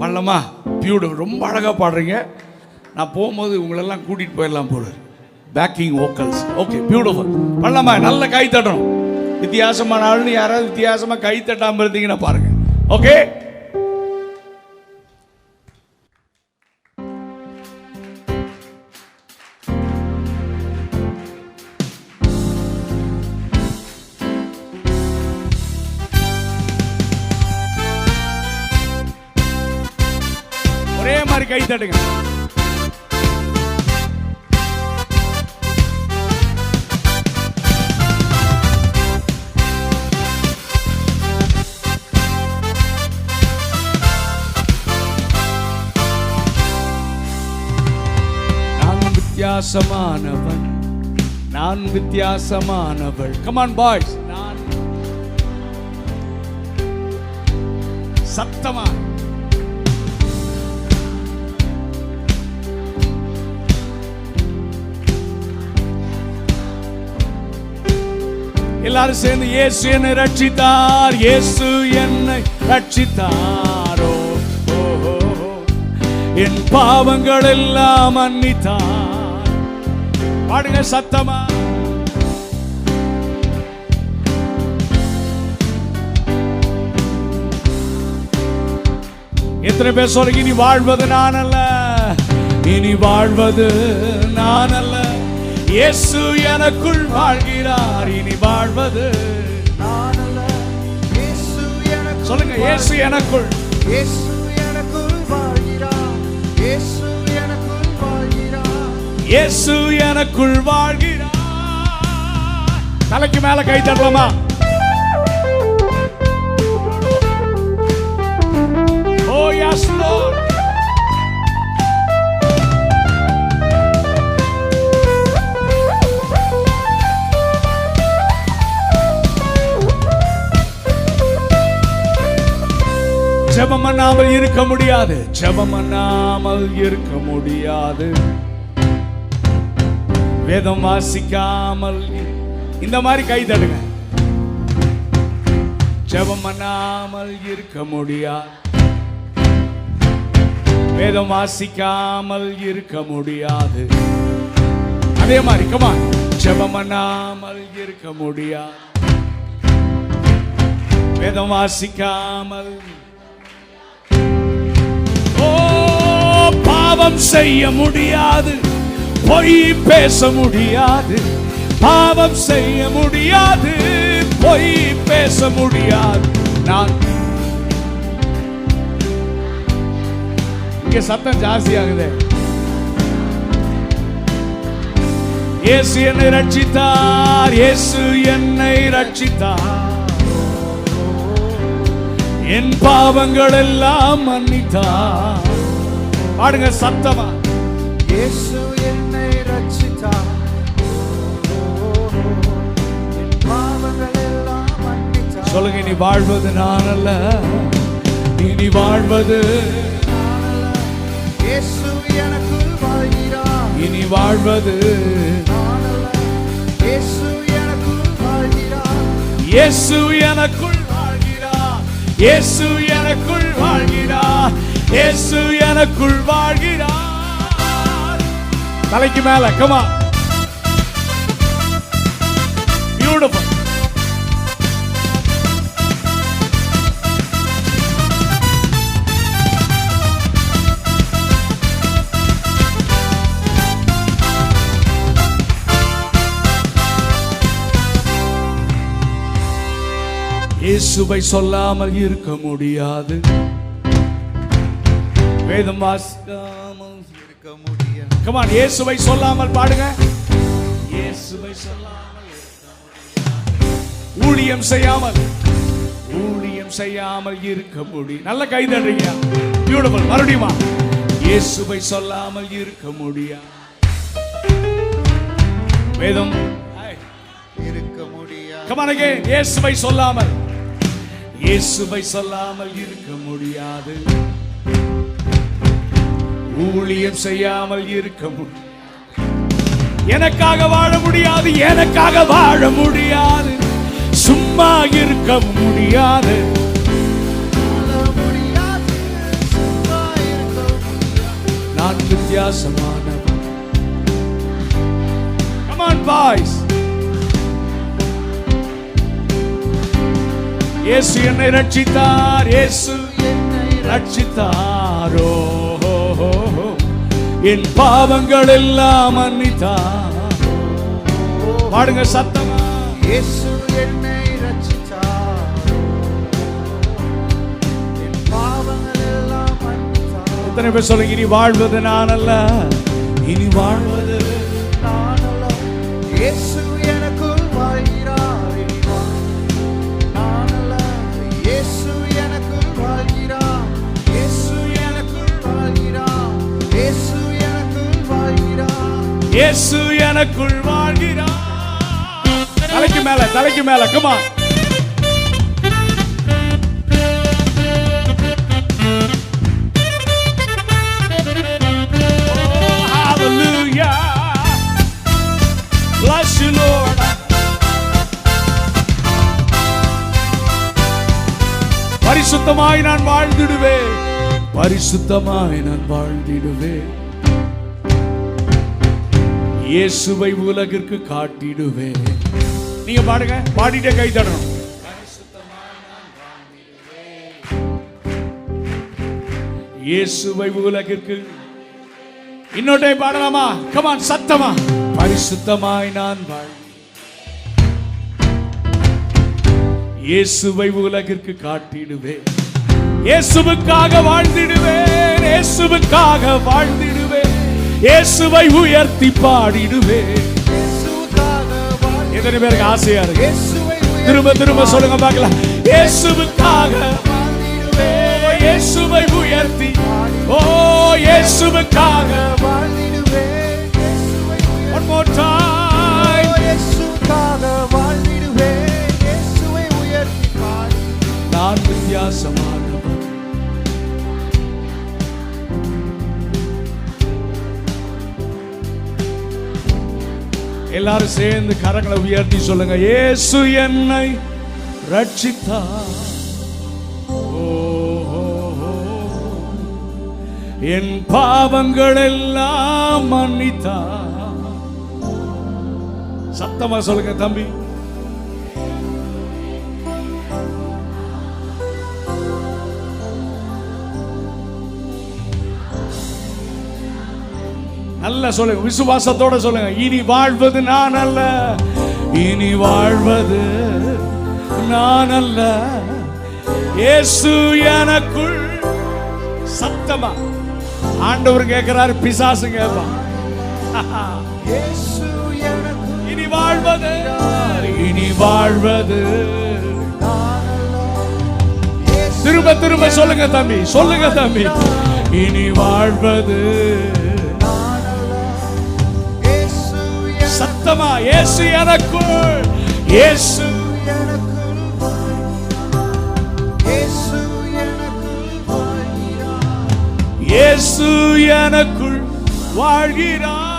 பண்ணலாமா பியூடு ரொம்ப அழகாக பாடுறீங்க. நான் போகும்போது உங்களெல்லாம் கூட்டிகிட்டு போயிடலாம் போல. பேக்கிங் ஓக்கல்ஸ் ஓகே பியூட்டிஃபுல் பண்ணலாமா நல்ல கை தட்டணும். வித்தியாசமான ஆளுன்னு யாராவது வித்தியாசமாக கை தட்டாமல் இருந்தீங்கன்னா பாருங்கள் ஓகே ஒரே கை தட்டுங்க. வித்தியாசமானவன் நான் வித்தியாசமானவள். கமான் பாய்ஸ் நான் சத்தமா. எல்லாரும் சேர்ந்து இயேசு என்னை ரட்சித்தார். இயேசு என்னை ரட்சித்தாரோ? என் பாவங்கள் எல்லாம் மன்னித்தார். பாடுங்க சத்தமா. எத்தனை பேர் சொல்றீங்க இனி வாழ்வது நான் அல்ல இனி வாழ்வது நான் அல்ல இயேசு எனக்குள் வாழ்கிறார். இனி வாழ்வது சொல்லுங்க இயேசு எனக்குள். இயேசு எனக்குள் வாழ்கிறார். இயேசு எனக்குள் வாழ்கிறார். இயேசு எனக்குள் வாழ்கிறார். தலைக்கு மேல கை தட்டலாமா? ஓ எஸ் லார்ட் ஜெபம் பண்ணாமல் இருக்க முடியாது. ஜெபம் பண்ணாமல் இருக்க முடியாது. வேதம் வாசிக்காமல் இந்த மாதிரி கை தடுங்க ஜெபம் பண்ணாமல் இருக்க முடியாது. வேதம் வாசிக்காமல் இருக்க முடியாது. அதே மாதிரி கமா ஜெபம் பண்ணாமல் இருக்க முடியாது. வேதம் வாசிக்காமல் பாவம் செய்ய முடியாது. பொய் பேச முடியாது. பாவம் செய்ய முடியாது. பொய் பேச முடியாது. நான் இங்க சத்தம் ஜாஸ்தி ஆகுது இயேசு என்னை ரட்சித்தார். இயேசு என்னை ரட்சித்தார். என் பாவங்கள் எல்லாம் மன்னித்தார். பாடுங்க சத்தமா. இயேசு என்னை மன்னித்தார். சொல்லுங்க இனி வாழ்வது நான் அல்ல இனி வாழ்வது. இயேசு எனக்குள் வாழ்கிறார். இனி வாழ்வது. நானல்ல, இயேசு எனக்குள் வாழ்கிறார். இயேசு எனக்குள் வாழ்கிறார். இயேசு எனக்குள் வாழ்கிறார். இயேசு எனக்குள் வாழ்கிறார். தலைக்கு மேல கமா பியூட்டிஃபுல் இயேசுவை சொல்லாமல் இருக்க முடியாது. வேதம் வாசிக்காமல் இருக்க முடியாது. கமான் இயேசுவை சொல்லாமல் பாடுங்க. இயேசுவை சொல்லாமல். ஊழியம் செய்யாமல் ஊழியம் செய்யாமல் இருக்க முடியும். நல்ல கை தட்டுறீங்க. பியூட்டிஃபுல் மறுபடியுமா? இயேசுவை சொல்லாமல் இருக்க முடியாது. வேதம் இருக்க முடியாது. Come on again. இயேசுவை சொல்லாமல் இயேசுவை சொல்லாமல் இருக்க முடியாது. ஊழியம் செய்யாமல் இருக்க முடியும். எனக்காக வாழ முடியாது எனக்காக வாழ முடியாது. சும்மா இருக்க முடியாது. நான் வித்தியாசமான சும்மா இயேசு என்னை ரட்சித்தார் இயேசு என்னை ரட்சித்தாரோ. என் பாவங்கள் எல்லாம் மன்னித்தார் பாடுங்க சத்தமா. இயேசு என்னை ரட்சித்தார் என் பாவங்கள் எல்லாம் மன்னித்தார் எத்தனை பேர் சொல்லுங்க இனி வாழ்வது நான் அல்ல. இனி வாழ்வது நான் அல்ல இயேசு இயேசு எனக்குள் வாழ்கிறார். தலைக்கு மேல தலைக்கு மேல குமா oh, Bless you, Lord. பரிசுத்தமாய் நான் வாழ்ந்திடுவேன். பரிசுத்தமாய் நான் வாழ்ந்திடுவேன். இயேசுவை உலகிற்கு காட்டிடுவேன். நீங்க பாடுங்க. பாடிட்டே கை தடணும். இயேசுவை உலகிற்கு இன்னொட்டை பாடலாமா? கமான் சத்தமா. பரிசுத்தமாய் நான் வாழ் இயேசுவை உலகிற்கு காட்டிடுவேன். இயேசுவுக்காக வாழ்ந்திடுவேன். இயேசுவுக்காக வாழ்ந்திடுவேன். இயேசுவை உயர்த்தி பாடிடுவேன் எத்தனை பேருக்கு ஆசையா இருக்கு? திரும்ப திரும்ப சொல்லுங்க பார்க்கலாம். இயேசுவுக்காக இயேசுவை உயர்த்தி. ஓ இயேசுவுக்காக வாழ்ந்திடுவேன் இயேசுவை உயர்த்தி. one more time எல்லாரும் சேர்ந்து கரங்களை உயர்த்தி சொல்லுங்க. இயேசு என்னை ரட்சித்தார் ஓ, என் பாவங்கள் எல்லாம் மன்னித்தார். சத்தமா சொல்லுங்க தம்பி. நல்ல சொல்லுங்க விசுவாசத்தோட சொல்லுங்க. இனி வாழ்வது நான் அல்ல இனி வாழ்வது நான் அல்ல இயேசு எனக்குள் சத்தமா? ஆண்டவர் கேட்கிறாரு பிசாசு கேட்பான். இனி வாழ்வது இனி வாழ்வது திரும்ப திரும்ப சொல்லுங்க தம்பி சொல்லுங்க தம்பி. இனி வாழ்வது சத்தமா இயேசு எனக்குள் இயேசு எனக்குள் வாழ்கிறார். இயேசு எனக்குள் வாழ்கிறார்.